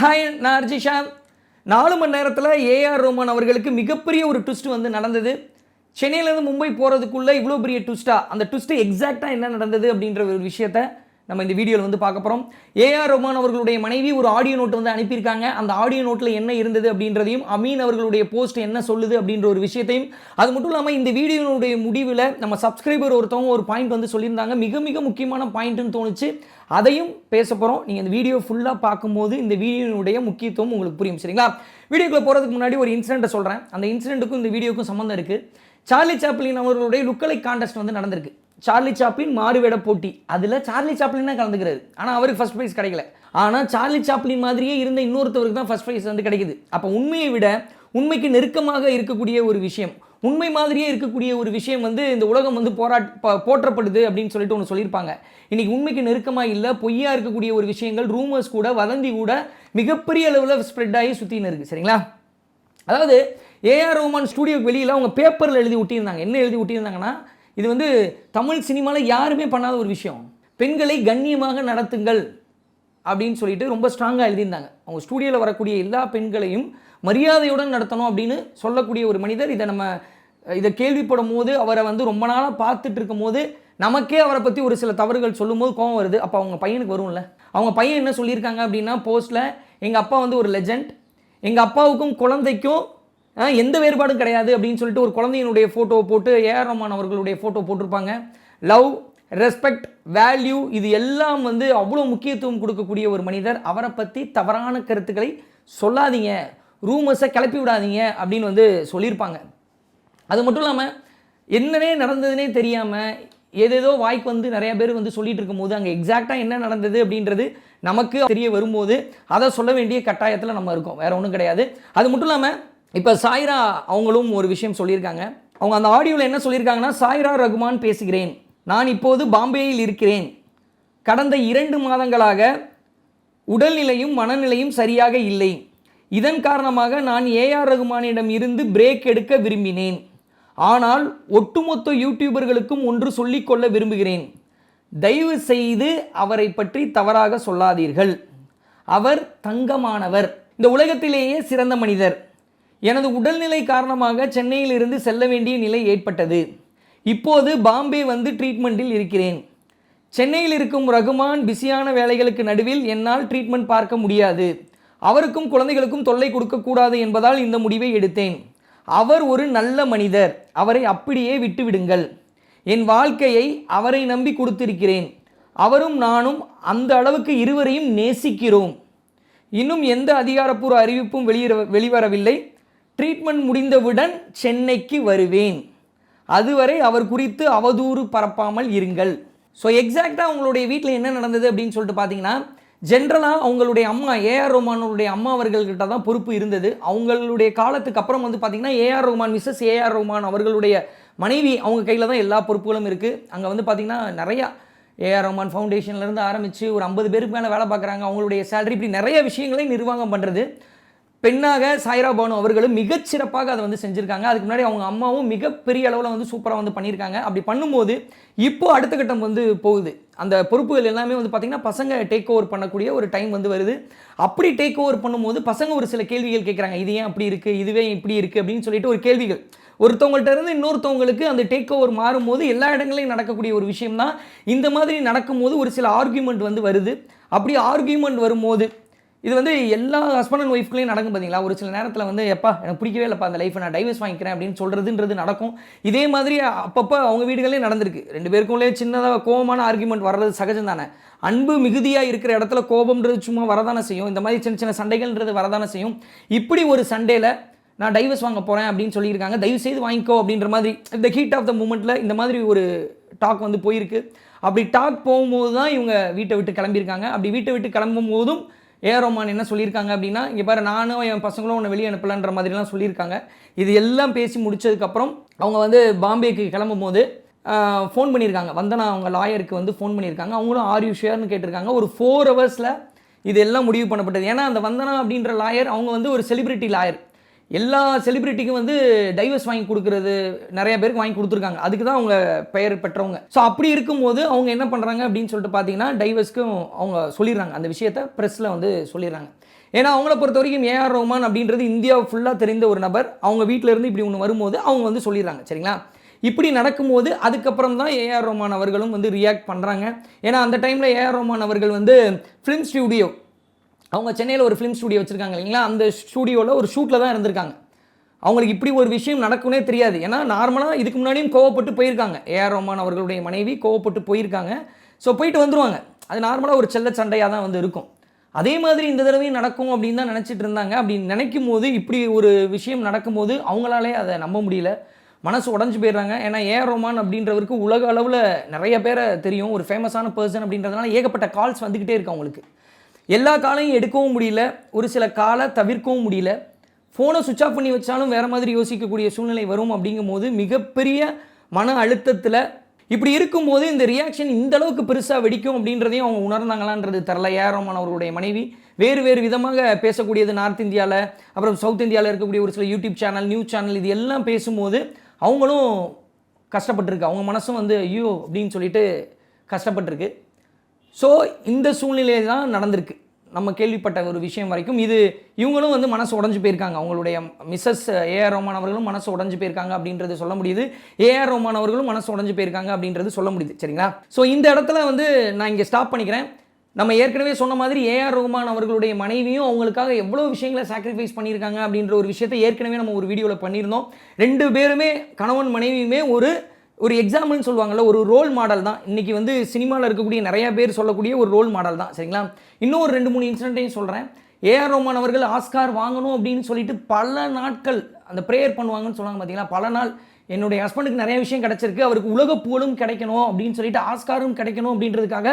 Hi நான் அர்ஜிஷா நாலு மணி நேரத்தில் ஏஆர் ரோமான் அவர்களுக்கு மிகப்பெரிய ஒரு ட்விஸ்ட் வந்து நடந்தது. சென்னையிலேருந்து மும்பை போகிறதுக்குள்ளே இவ்வளோ பெரிய ட்விஸ்ட்டாக அந்த ட்விஸ்ட்டு எக்ஸாக்டாக என்ன நடந்தது அப்படின்ற ஒரு விஷயத்த நம்ம இந்த வீடியோவில் வந்து பார்க்க போகிறோம் ஏஆர் ரஹ்மான் அவர்களுடைய மனைவி ஒரு ஆடியோ நோட் வந்து அனுப்பியிருக்காங்க. அந்த ஆடியோ நோட்டில் என்ன இருந்தது அப்படின்றதையும் அமீன் அவர்களுடைய போஸ்ட் என்ன சொல்லுது அப்படின்ற ஒரு விஷயத்தையும் அது மட்டும் இல்லாமல் இந்த வீடியோனுடைய முடிவில் நம்ம சப்ஸ்கிரைபர் ஒருத்தவங்க ஒரு பாயிண்ட் வந்து சொல்லியிருந்தாங்க. மிக மிக முக்கியமான பாயிண்ட்டுன்னு தோணுச்சு. அதையும் பேச போகிறோம் நீங்கள் இந்த வீடியோ ஃபுல்லாக பார்க்கும்போது இந்த வீடியோனுடைய முக்கியத்துவம் உங்களுக்கு புரியும் சரிங்களா? வீடியோக்குள்ளே போகிறதுக்கு முன்னாடி ஒரு இன்சிடென்ட்டை சொல்கிறேன் அந்த இன்சிடென்ட்டுக்கும் இந்த வீடியோக்கும் சம்மந்தம் இருக்குது சார்லி சாப்ளின் அவர்களுடைய லுக்கலை கான்டெஸ்ட் வந்து நடந்திருக்கு. சார்லி சாப்ளின் மாறுவேட போட்டி. அதில் சார்லி சாப்ளின் தான் கலந்துக்கிறாரு. ஆனால் அவருக்கு ஃபஸ்ட் ப்ரைஸ் கிடைக்கல. ஆனால் சார்லி சாப்ளின் மாதிரியே இருந்த இன்னொருத்தவருக்கு தான் ஃபர்ஸ்ட் ப்ரைஸ் வந்து கிடைக்குது. அப்போ உண்மையை விட உண்மைக்கு நெருக்கமாக இருக்கக்கூடிய ஒரு விஷயம் உண்மை மாதிரியே இருக்கக்கூடிய ஒரு விஷயம் வந்து இந்த உலகம் வந்து போராட் ப- போற்றப்படுது அப்படின்னு சொல்லிட்டு ஒன்று சொல்லியிருப்பாங்க. இன்னைக்கு உண்மைக்கு நெருக்கமாக இல்லை பொய்யா இருக்கக்கூடிய ஒரு விஷயங்கள் ரூமர்ஸ் கூட வதந்தி கூட மிகப்பெரிய அளவில் ஸ்ப்ரெட் ஆகி சுற்றின்னு இருக்குது சரிங்களா? அதாவது ஏஆர் ரோமான் ஸ்டூடியோக்கு வெளியில் அவங்க பேப்பரில் எழுதி ஒட்டியிருந்தாங்க. என்ன எழுதி ஒட்டியிருந்தாங்கன்னா இது வந்து தமிழ் சினிமாவில் யாருமே பண்ணாத ஒரு விஷயம். பெண்களை கண்ணியமாக நடத்துங்கள் அப்படின்னு சொல்லிட்டு ரொம்ப ஸ்ட்ராங்காக எழுதியிருந்தாங்க. அவங்க ஸ்டூடியோவில் வரக்கூடிய எல்லா பெண்களையும் மரியாதையுடன் நடத்தணும் அப்படின்னு சொல்லக்கூடிய ஒரு மனிதர். இதை நம்ம இதை கேள்விப்படும் போது அவரை வந்து ரொம்ப நாளாக பார்த்துட்டு இருக்கும் போது நமக்கே அவரை பற்றி ஒரு சில தவறுகள் சொல்லும்போது கோவம் வருது. அப்போ அவங்க பையனுக்கு வரும்ல. அவங்க பையன் என்ன சொல்லியிருக்காங்க அப்படின்னா போஸ்ட்டில் எங்கள் அப்பா வந்து ஒரு லெஜண்ட் எங்கள் அப்பாவுக்கும் குழந்தைக்கும் எந்த வேறுபாடும் கிடையாது அப்படின்னு சொல்லிட்டு ஒரு குழந்தையினுடைய ஃபோட்டோ போட்டு ஏஆர் ரஹ்மான் அவர்களுடைய ஃபோட்டோ போட்டிருப்பாங்க. லவ் ரெஸ்பெக்ட் வேல்யூ இது எல்லாம் வந்து அவ்வளோ முக்கியத்துவம் கொடுக்கக்கூடிய ஒரு மனிதர். அவரை பற்றி தவறான கருத்துக்களை சொல்லாதீங்க. ரூமர்ஸை கிளப்பி விடாதீங்க அப்படின்னு வந்து சொல்லியிருப்பாங்க. அது மட்டும் இல்லாமல் என்னனே நடந்ததுனே தெரியாமல் ஏதேதோ வாய்க்கு வந்து நிறைய பேர் வந்து சொல்லிட்டு இருக்கும்போது அங்கே எக்ஸாக்டாக என்ன நடந்தது அப்படின்றது நமக்கு தெரிய வரும்போது அதை சொல்ல வேண்டிய கட்டாயத்தில் நம்ம இருக்கோம். வேற ஒன்றும் கிடையாது. அது மட்டும் இல்லாமல் இப்போ சாய்ரா அவங்களும் ஒரு விஷயம் சொல்லியிருக்காங்க. அவங்க அந்த ஆடியோவில் என்ன சொல்லியிருக்காங்கன்னா சாய்ரா ரகுமான் பேசுகிறேன். நான் இப்போது பாம்பேயில் இருக்கிறேன். கடந்த இரண்டு மாதங்களாக உடல்நிலையும் மனநிலையும் சரியாக இல்லை. இதன் காரணமாக நான் ஏஆர் ரகுமானிடம் இருந்து பிரேக் எடுக்க விரும்பினேன். ஆனால் ஒட்டுமொத்த யூடியூபர்களுக்கும் ஒன்று சொல்லிக்கொள்ள விரும்புகிறேன். தயவு செய்து அவரை பற்றி தவறாக சொல்லாதீர்கள். அவர் தங்கமானவர். இந்த உலகத்திலேயே சிறந்த மனிதர். எனது உடல்நிலை காரணமாக சென்னையிலிருந்து செல்ல வேண்டிய நிலை ஏற்பட்டது. இப்போது பாம்பே வந்து ட்ரீட்மெண்ட்டில் இருக்கிறேன். சென்னையில் இருக்கும் ரகுமான் பிஸியான வேலைகளுக்கு நடுவில் என்னால் ட்ரீட்மெண்ட் பார்க்க முடியாது. அவருக்கும் குழந்தைகளுக்கும் தொல்லை கொடுக்கக்கூடாது என்பதால் இந்த முடிவை எடுத்தேன். அவர் ஒரு நல்ல மனிதர். அவரை அப்படியே விட்டுவிடுங்கள். என் வாழ்க்கையை அவரை நம்பி கொடுத்திருக்கிறேன். அவரும் நானும் அந்த அளவுக்கு இருவரையும் நேசிக்கிறோம். இன்னும் எந்த அதிகாரப்பூர்வ அறிவிப்பும் வெளியிட வெளிவரவில்லை. ட்ரீட்மெண்ட் முடிந்தவுடன் சென்னைக்கு வருவேன். அதுவரை அவர் குறித்து அவதூறு பரப்பாமல் இருங்கள். ஸோ எக்ஸாக்டாக அவங்களுடைய வீட்டில் என்ன நடந்தது அப்படின்னு சொல்லிட்டு பார்த்தீங்கன்னா ஜென்ரலாக அவங்களுடைய அம்மா ஏஆர் ரோமானுடைய அம்மா அவர்கள்கிட்ட தான் பொறுப்பு இருந்தது. அவங்களுடைய காலத்துக்கு அப்புறம் வந்து பார்த்தீங்கன்னா A R Rahman Mrs A R Rahman அவர்களுடைய மனைவி அவங்க கையில் தான் எல்லா பொறுப்புகளும் இருக்குது அங்கே வந்து பார்த்திங்கன்னா நிறையா ஏஆர் ரோமான் ஃபவுண்டேஷன்லேருந்து ஆரம்பித்து ஒரு ஐம்பது பேருக்கு மேலே வேலை பார்க்குறாங்க அவங்களுடைய சேலரி இப்படி நிறைய விஷயங்களை நிர்வாகம் பண்ணுறது பெண்ணாக சாய்ரா பானு அவர்களும் மிகச்சிறப்பாக அதை வந்து செஞ்சுருக்காங்க. அதுக்கு முன்னாடி அவங்க அம்மாவும் மிகப்பெரிய அளவில் வந்து சூப்பராக வந்து பண்ணியிருக்காங்க அப்படி பண்ணும்போது இப்போது அடுத்த கட்டம் வந்து போகுது. அந்த பொறுப்புகள் எல்லாமே வந்து பார்த்திங்கன்னா பசங்க டேக் ஓவர் பண்ணக்கூடிய ஒரு டைம் வந்து வருது. அப்படி டேக் ஓவர் பண்ணும்போது பசங்க ஒரு சில கேள்விகள் கேட்குறாங்க இது ஏன் அப்படி இருக்குது இதுவே இப்படி இருக்குது அப்படின்னு சொல்லிட்டு ஒரு கேள்விகள். ஒருத்தவங்கள்ட்ட இருந்து இன்னொருத்தவங்களுக்கு அந்த டேக் ஓவர் மாறும்போது எல்லா இடங்களையும் நடக்கக்கூடிய ஒரு விஷயம் தான் இந்த மாதிரி நடக்கும்போது ஒரு சில ஆர்கியூமெண்ட் வந்து வருது. அப்படி ஆர்கியூமெண்ட் வரும்போது இது வந்து எல்லா ஹஸ்பண்ட் அண்ட் ஒய்ஃப்களையும் நடக்கும் பார்த்தீங்களா ஒரு சில நேரத்தில் வந்து எப்பா எனக்கு பிடிக்கவே இல்லைப்பா அந்த லைஃப்பை நான் டைவர்ஸ் வாங்கிக்கிறேன் அப்படின்னு சொல்கிறதுன்றது நடக்கும். இதே மாதிரி அப்பப்போ அவங்க வீடுகளே நடந்திருக்கு. ரெண்டு பேருக்குள்ளே சின்னதாக கோபமான ஆர்குமெண்ட் வர்றது சகஜம் தானே அன்பு மிகுதியாக இருக்கிற இடத்துல கோபம்ன்றது சும்மா வரதானே செய்யும். இந்த மாதிரி சின்ன சின்ன சண்டைகள்ன்றது வரதானே செய்யும். இப்படி ஒரு சண்டேல நான் டைவர்ஸ் வாங்க போகிறேன் அப்படின்னு சொல்லியிருக்காங்க. தயவு செய்து வாங்கிக்கோ அப்படின்ற மாதிரி இந்த ஹீட் ஆஃப் த மூமெண்ட்டில் இந்த மாதிரி ஒரு டாக் வந்து போயிருக்கு. அப்படி டாக் போகும்போது தான் இவங்க வீட்டை விட்டு கிளம்பியிருக்காங்க. அப்படி வீட்டை விட்டு கிளம்பும் போதும் ஏ ரோமான் என்ன சொல்லியிருக்காங்க அப்படின்னா இங்கே பாரு நானும் என் பசங்களும் உன்னை வெளியே அனுப்பலன்ற மாதிரிலாம் சொல்லியிருக்காங்க. இது எல்லாம் பேசி முடிச்சதுக்கப்புறம் அவங்க வந்து பாம்பேக்கு கிளம்பும் போது ஃபோன் பண்ணியிருக்காங்க. வந்தனா அவங்க லாயருக்கு வந்து ஃபோன் பண்ணியிருக்காங்க. அவங்களும் ஆர் யூ ஷேர்னு கேட்டிருக்காங்க. ஒரு ஃபோர் ஹவர்ஸில் இது எல்லாம் முடிவு பண்ணப்பட்டது. ஏன்னா அந்த வந்தனா அப்படின்ற லாயர் அவங்க வந்து ஒரு செலிபிரிட்டி லாயர். எல்லா செலிபிரிட்டிக்கும் வந்து டைவர்ஸ் வாங்கி கொடுக்கறது நிறைய பேருக்கு வாங்கி கொடுத்துருக்காங்க. அதுக்கு தான் அவங்க பெயர் பெற்றவங்க. ஸோ அப்படி இருக்கும்போது அவங்க என்ன பண்ணுறாங்க அப்படின்னு சொல்லிட்டு பார்த்தீங்கன்னா டைவர்ஸ்க்கும் அவங்க சொல்லிடுறாங்க. அந்த விஷயத்த ப்ரெஸ்ஸில் வந்து சொல்லிடுறாங்க. ஏன்னா அவங்கள பொறுத்த வரைக்கும் ஏஆர் ரோமான் அப்படின்றது இந்தியா ஃபுல்லாக தெரிந்த ஒரு நபர். அவங்க வீட்டிலேருந்து இப்படி ஒன்று வரும்போது அவங்க வந்து சொல்லிடுறாங்க. சரிங்களா? இப்படி நடக்கும்போது அதுக்கப்புறம் தான் ஏஆர் ரோமான் அவர்களும் வந்து ரியாக்ட் பண்ணுறாங்க ஏன்னா அந்த டைமில் ஏஆர் ரோமான் அவர்கள் வந்து ஃபிலிம் ஸ்டூடியோ அவங்க சென்னையில் ஒரு ஃபிலிம் ஸ்டூடியோ வச்சுருக்காங்க இல்லைங்களா? அந்த ஸ்டூடியோவில் ஒரு ஷூட்டில் தான் இருந்திருக்காங்க. அவங்களுக்கு இப்படி ஒரு விஷயம் நடக்கும்னே தெரியாது. ஏன்னா நார்மலாக இதுக்கு முன்னாடியும் கோவப்பட்டு போயிருக்காங்க. ஏஆர் ரோமான் அவர்களுடைய மனைவி கோவப்பட்டு போயிருக்காங்க. ஸோ போயிட்டு வந்துருவாங்க. அது நார்மலாக ஒரு செல்ல சண்டையாக தான் வந்து இருக்கும். அதே மாதிரி இந்த தடவையும் நடக்கும் அப்படின்னு தான் நினச்சிட்டு இருந்தாங்க. அப்படி நினைக்கும் போது இப்படி ஒரு விஷயம் நடக்கும்போது அவங்களாலே அதை நம்ப முடியல. மனசு உடஞ்சு போயிடுறாங்க. ஏன்னா ஏ ரோமான் அப்படின்றவருக்கு உலக அளவில் நிறைய பேரை தெரியும். ஒரு ஃபேமஸான பர்சன் அப்படின்றதுனால ஏகப்பட்ட கால்ஸ் வந்துக்கிட்டே இருக்கு அவங்களுக்கு. எல்லா காலையும் எடுக்கவும் முடியல ஒரு சில காலை தவிர்க்கவும் முடியல. ஃபோனை சுவிட்ச் ஆஃப் பண்ணி வச்சாலும் வேறு மாதிரி யோசிக்கக்கூடிய சூழ்நிலை வரும் அப்படிங்கும்போது மிகப்பெரிய மன அழுத்தத்தில் இப்படி இருக்கும்போது இந்த ரியாக்ஷன் இந்த அளவுக்கு பெருசாக வெடிக்கும் அப்படின்றதையும் அவங்க உணர்ந்தாங்களான்றது தெரில. ஏரோமான் அவர்களுடைய மனைவி. வேறு வேறு விதமாக பேசக்கூடியது நார்த் இந்தியாவில் அப்புறம் சவுத் இந்தியாவில் இருக்கக்கூடிய ஒரு சில யூடியூப் சேனல் நியூஸ் சேனல் இது எல்லாம் பேசும்போது அவங்களும் கஷ்டப்பட்டிருக்கு. அவங்க மனசும் வந்து ஐயோ அப்படின்னு சொல்லிட்டு கஷ்டப்பட்டிருக்கு. ஸோ இந்த சூழ்நிலை தான் நடந்திருக்கு. நம்ம கேள்விப்பட்ட ஒரு விஷயம் வரைக்கும் இது இவங்களும் வந்து மனசு உடஞ்சு போயிருக்காங்க. அவங்களுடைய மிஸ்ஸஸ் ஏஆர் ரோமான் அவர்களும் மனசு உடஞ்சு போயிருக்காங்க அப்படின்றது சொல்ல முடியுது. ஏஆர் ரோமான் அவர்களும் மனசு உடஞ்சு போயிருக்காங்க அப்படின்றது சொல்ல முடியுது. சரிங்களா? ஸோ இந்த இடத்துல வந்து நான் இங்கே ஸ்டாப் பண்ணிக்கிறேன். நம்ம ஏற்கனவே சொன்ன மாதிரி ஏஆர் ரோமான் அவர்களுடைய மனைவியும் அவங்களுக்காக எவ்வளோ விஷயங்களை சாக்ரிஃபைஸ் பண்ணியிருக்காங்க அப்படின்ற ஒரு விஷயத்தை ஏற்கனவே நம்ம ஒரு வீடியோவில் பண்ணியிருந்தோம். ரெண்டு பேருமே கணவன் மனைவியுமே ஒரு ஒரு எக்ஸாம்பிள்னு சொல்லுவாங்கள்ல ஒரு ரோல் மாடல் தான். இன்றைக்கி வந்து சினிமாவில் இருக்கக்கூடிய நிறைய பேர் சொல்லக்கூடிய ஒரு ரோல் மாடல் தான் சரிங்களா? இன்னும் ஒரு ரெண்டு மூணு இன்சிடென்ட்டையும் சொல்கிறேன் ஏஆர் ரோமான் அவர்கள் ஆஸ்கார் வாங்கணும் அப்படின்னு சொல்லிட்டு பல நாட்கள் அந்த ப்ரேயர் பண்ணுவாங்கன்னு சொல்லுவாங்க பார்த்தீங்களா பல நாள் என்னுடைய ஹஸ்பண்டுக்கு நிறைய விஷயம் கிடைச்சிருக்கு அவருக்கு உலக புகழும் கிடைக்கணும் அப்படின்னு சொல்லிட்டு ஆஸ்காரும் கிடைக்கணும் அப்படின்றதுக்காக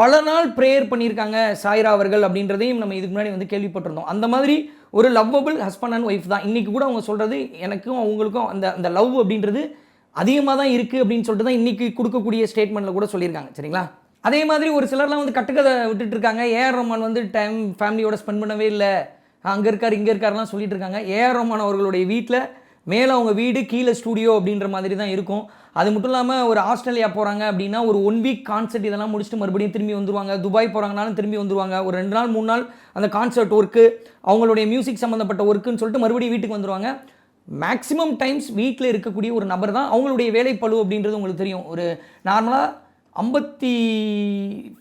பல நாள் ப்ரேயர் பண்ணியிருக்காங்க சாய்ரா அவர்கள் அப்படின்றதையும் நம்ம இதுக்கு முன்னாடி வந்து கேள்விப்பட்டிருந்தோம். அந்த மாதிரி ஒரு லவ்வபிள் ஹஸ்பண்ட் அண்ட் ஒய்ஃப் தான். இன்றைக்கி கூட அவங்க சொல்கிறது எனக்கும் அவங்களுக்கும் அந்த அந்த லவ் அப்படின்றது அதிகமாக தான் இருக்குது அப்படின்னு சொல்லிட்டு தான் இன்றைக்கி கொடுக்கக்கூடிய ஸ்டேட்மெண்ட்டில் கூட சொல்லியிருக்காங்க. சரிங்களா? அதே மாதிரி ஒரு சிலர்லாம் வந்து கட்டுக்கதை விட்டுட்டு இருக்காங்க. ஏஆர் ரோமான் வந்து டைம் ஃபேமிலியோட ஸ்பெண்ட் பண்ணவே இல்லை. அங்கே இருக்கார் இங்கே இருக்காருலாம் சொல்லிட்டு இருக்காங்க. ஏஆர் ரோமான் அவர்களுடைய வீட்டில் மேலே அவங்க வீடு கீழே ஸ்டூடியோ அப்படின்ற மாதிரி தான் இருக்கும். அது மட்டும் இல்லாமல் ஒரு ஆஸ்திரேலியா போகிறாங்க அப்படின்னா ஒரு ஒன் வீக் கான்சர்ட் இதெல்லாம் முடிச்சுட்டு மறுபடியும் திரும்பி வந்துருவாங்க. துபாய் போகிறாங்கனாலும் திரும்பி வந்துருவாங்க. ஒரு ரெண்டு நாள் மூணு நாள் அந்த கான்சர்ட் ஒர்க்கு அவங்களுடைய மியூசிக் சம்மந்தப்பட்ட ஒர்க்குன்னு சொல்லிட்டு மறுபடியும் வீட்டுக்கு வந்துருவாங்க. மேக்ஸிமம் டைம்ஸ் வீட்டில் இருக்கக்கூடிய ஒரு நபர் தான் அவங்களுடைய வேலைப்பளு அப்படின்றது உங்களுக்கு தெரியும். ஒரு நார்மலாக ஐம்பத்தி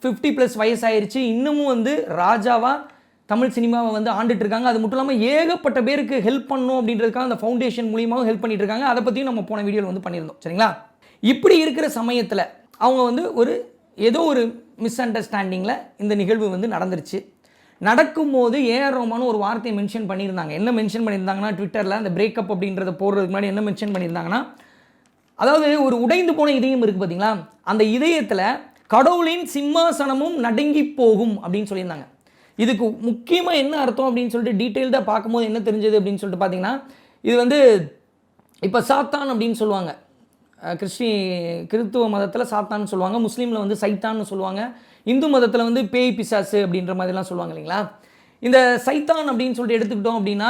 ஃபிஃப்டி ப்ளஸ் வயசாயிருச்சு. இன்னமும் வந்து ராஜாவாக தமிழ் சினிமாவை வந்து ஆண்டுட்டு இருக்காங்க. அது மட்டும் இல்லாமல் ஏகப்பட்ட பேருக்கு ஹெல்ப் பண்ணணும் அப்படின்றதுக்காக அந்த ஃபவுண்டேஷன் மூலியமாகவும் ஹெல்ப் பண்ணிட்டு இருக்காங்க. அதை பற்றியும் நம்ம போன வீடியோவில் வந்து பண்ணியிருந்தோம். சரிங்களா? இப்படி இருக்கிற சமயத்தில் அவங்க வந்து ஒரு ஏதோ ஒரு மிஸ் அண்டர்ஸ்டாண்டிங்கில் இந்த நிகழ்வு வந்து நடந்துருச்சு. நடக்கும்போது ஏஆர் ரோமானு ஒரு வார்த்தையை மென்ஷன் பண்ணியிருந்தாங்க. என்ன மென்ஷன் பண்ணியிருந்தாங்கன்னா ட்விட்டரில் அந்த பிரேக்கப் அப்படின்றத போடுறதுக்கு முன்னாடி என்ன மென்ஷன் பண்ணியிருந்தாங்கன்னா அதாவது ஒரு உடைந்து போன இதயம் இருக்குது பார்த்தீங்களா அந்த இதயத்தில் கடவுளின் சிம்மாசனமும் நடுங்கி போகும் அப்படின்னு சொல்லியிருந்தாங்க. இதுக்கு முக்கியமாக என்ன அர்த்தம் அப்படின்னு சொல்லிட்டு டீட்டெயில்டாக பார்க்கும்போது என்ன தெரிஞ்சது அப்படின்னு சொல்லிட்டு பார்த்தீங்கன்னா இது வந்து இப்போ சாத்தான் அப்படின்னு சொல்லுவாங்க. கிறிஸ்டி கிறித்துவ மதத்தில் சாத்தான்னு சொல்லுவாங்க முஸ்லீமில் வந்து சைத்தான்னு சொல்லுவாங்க இந்து மதத்தில் வந்து பேய் பிசாசு அப்படின்ற மாதிரிலாம் சொல்லுவாங்க இல்லைங்களா? இந்த சைத்தான் அப்படின்னு சொல்லிட்டு எடுத்துக்கிட்டோம் அப்படின்னா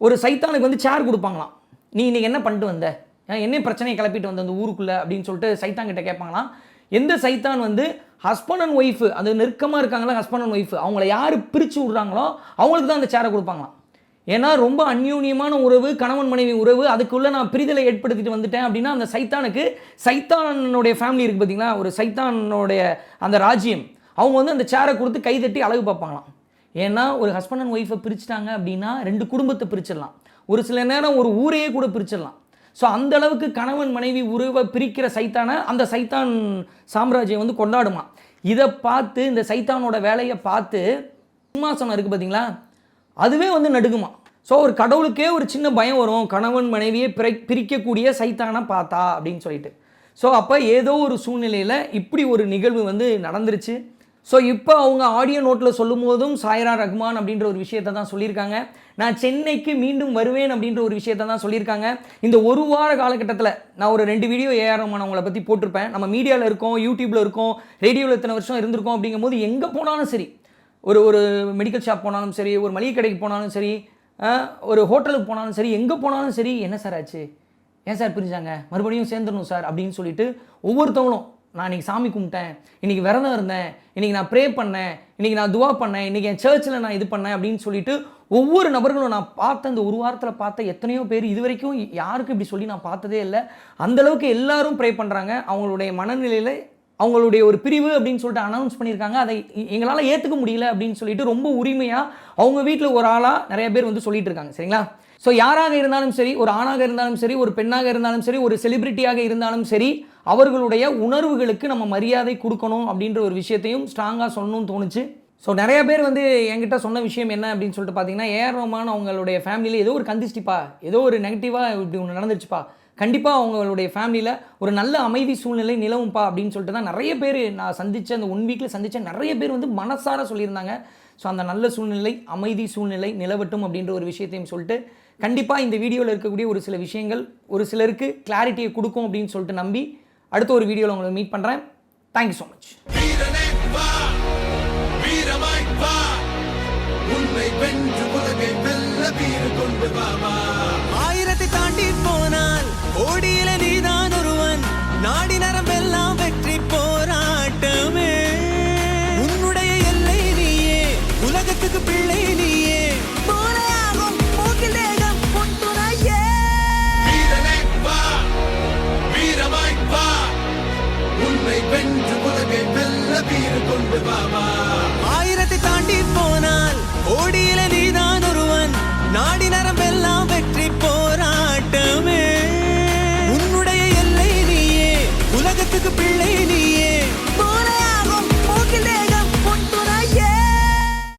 ஒரு சைத்தானுக்கு வந்து சேர் கொடுப்பாங்களாம். நீ இன்றைக்கி என்ன பண்ணிட்டு வந்த? என்ன பிரச்சனையை கிளப்பிட்டு வந்த அந்த ஊருக்குள்ளே அப்படின்னு சொல்லிட்டு சைத்தான் கிட்ட கேட்பாங்களாம். எந்த சைத்தான் வந்து ஹஸ்பண்ட் அண்ட் ஒய்ஃபு அது நெருக்கமாக இருக்காங்களா ஹஸ்பண்ட் அண்ட் ஒய்ஃபு அவங்கள யார் பிரித்து விட்றாங்களோ அவங்களுக்கு தான் அந்த சேரை கொடுப்பாங்களாம். ஏன்னா ரொம்ப அந்யூன்யமான உறவு கணவன் மனைவி உறவு அதுக்குள்ளே நான் பிரிதலை ஏற்படுத்திட்டு வந்துட்டேன் அப்படின்னா அந்த சைத்தானுக்கு சைத்தானுடைய ஃபேமிலி இருக்குது பார்த்தீங்களா ஒரு சைத்தானுடைய அந்த ராஜ்யம். அவங்க வந்து அந்த சேரை கொடுத்து கை தட்டி அழகு பார்ப்பாங்களாம். ஏன்னா ஒரு ஹஸ்பண்ட் அண்ட் ஒய்ஃபை பிரிச்சுட்டாங்க அப்படின்னா ரெண்டு குடும்பத்தை பிரிச்சிடலாம். ஒரு சில நேரம் ஒரு ஊரையே கூட பிரிச்சிடலாம். ஸோ அந்த அளவுக்கு கணவன் மனைவி உறவை பிரிக்கிற சைத்தானை அந்த சைத்தான் சாம்ராஜ்யம் வந்து கொண்டாடுமா. இதை பார்த்து இந்த சைத்தானோட வேலையை பார்த்து சிம்மாசனம் இருக்குது பார்த்தீங்களா அதுவே வந்து நடுக்குமா ஸோ ஒரு கடவுளுக்கே ஒரு சின்ன பயம் வரும். கணவன் மனைவியை பிரி பிரிக்கக்கூடிய சைத்தானை பார்த்தா அப்படின்னு சொல்லிட்டு. ஸோ அப்போ ஏதோ ஒரு சூழ்நிலையில் இப்படி ஒரு நிகழ்வு வந்து நடந்துருச்சு. ஸோ இப்போ அவங்க ஆடியோ நோட்டில் சொல்லும் போதும் சாய்ரா ரஹ்மான் அப்படின்ற ஒரு விஷயத்தை தான் சொல்லியிருக்காங்க. நான் சென்னைக்கு மீண்டும் வருவேன் அப்படின்ற ஒரு விஷயத்தை தான் சொல்லியிருக்காங்க. இந்த ஒரு வார காலகட்டத்தில் நான் ஒரு ரெண்டு வீடியோ ஏஆர் ரஹ்மான் அவங்கள பற்றி போட்டிருப்பேன். நம்ம மீடியாவில் இருக்கோம் யூடியூப்பில் இருக்கோம் ரேடியோவில் இத்தனை வருஷம் இருந்திருக்கோம் அப்படிங்கும்போது எங்கே போனாலும் சரி ஒரு ஒரு மெடிக்கல் ஷாப் போனாலும் சரி ஒரு மளிகை கடைக்கு போனாலும் சரி ஒரு ஹோட்டலுக்கு போனாலும் சரி எங்கே போனாலும் சரி என்ன சார் ஆச்சு? ஏன் சார் பிரிஞ்சாங்க? மறுபடியும் சேர்ந்துடணும் சார் அப்படின்னு சொல்லிட்டு ஒவ்வொருத்தவங்களும் நான் இன்னைக்கு சாமி கும்பிட்டேன் இன்னைக்கு விரதம் இருந்தேன் இன்னைக்கு நான் ப்ரே பண்ணேன் இன்னைக்கு நான் துவா பண்ணேன் இன்னைக்கு என் சர்ச்சில் நான் இது பண்ணேன் அப்படின்னு சொல்லிட்டு ஒவ்வொரு நபர்களும் நான் பார்த்த இந்த ஒரு வாரத்தில் பார்த்த எத்தனையோ பேர் இது வரைக்கும் யாருக்கும் இப்படி சொல்லி நான் பார்த்ததே இல்லை. அந்தளவுக்கு எல்லாரும் ப்ரே பண்ணுறாங்க அவங்களுடைய மனநிலையில் அவங்களுடைய ஒரு பிரிவு அப்படின்னு சொல்லிட்டு அனௌன்ஸ் பண்ணியிருக்காங்க. அதை எங்களால் ஏற்றுக்க முடியல அப்படின்னு சொல்லிட்டு ரொம்ப உரிமையாக அவங்க வீட்டில் ஒரு ஆளாக நிறைய பேர் வந்து சொல்லிட்டு இருக்காங்க. சரிங்களா? ஸோ யாராக இருந்தாலும் சரி ஒரு ஆணாக இருந்தாலும் சரி ஒரு பெண்ணாக இருந்தாலும் சரி ஒரு செலிபிரிட்டியாக இருந்தாலும் சரி அவர்களுடைய உணர்வுகளுக்கு நம்ம மரியாதை கொடுக்கணும் அப்படின்ற ஒரு விஷயத்தையும் ஸ்ட்ராங்காக சொல்லணும்னு தோணுச்சு. ஸோ நிறைய பேர் வந்து என்கிட்ட சொன்ன விஷயம் என்ன அப்படின்னு சொல்லிட்டு பார்த்தீங்கன்னா ஏஆர் ரோமான் அவங்களுடைய ஃபேமிலியில் ஏதோ ஒரு கந்திஷ்டிப்பா ஏதோ ஒரு நெகட்டிவாக இப்படி ஒன்று நடந்துருச்சுப்பா. கண்டிப்பாக அவங்களுடைய ஃபேமிலியில் ஒரு நல்ல அமைதி சூழ்நிலை நிலவும்பா அப்படின்னு சொல்லிட்டு தான் நிறைய பேர் நான் சந்தித்த அந்த ஒன் வீக்கில் சந்தித்த நிறைய பேர் வந்து மனசார சொல்லியிருந்தாங்க. ஸோ அந்த நல்ல சூழ்நிலை அமைதி சூழ்நிலை நிலவட்டும் அப்படின்ற ஒரு விஷயத்தையும் சொல்லிட்டு கண்டிப்பாக இந்த வீடியோவில் இருக்கக்கூடிய ஒரு சில விஷயங்கள் ஒரு சிலருக்கு கிளாரிட்டியை கொடுக்கும் அப்படின்னு சொல்லிட்டு நம்பி அடுத்த ஒரு வீடியோவில் உங்களை மீட் பண்ணுறேன் தேங்க்யூ ஸோ மச் உன்னை வென்று உலகை வெல்ல வீறு கொண்டு வா. கோடியில நீதான் ஒருவன். நாடி நரம்பெல்லாம் வெற்றி போராட்டமே. உன்னுடைய எல்லை நீயே உலகத்துக்கு பிள்ளை நீயே. வென்று உலகை வெல்ல வீறு கொண்டு பாபா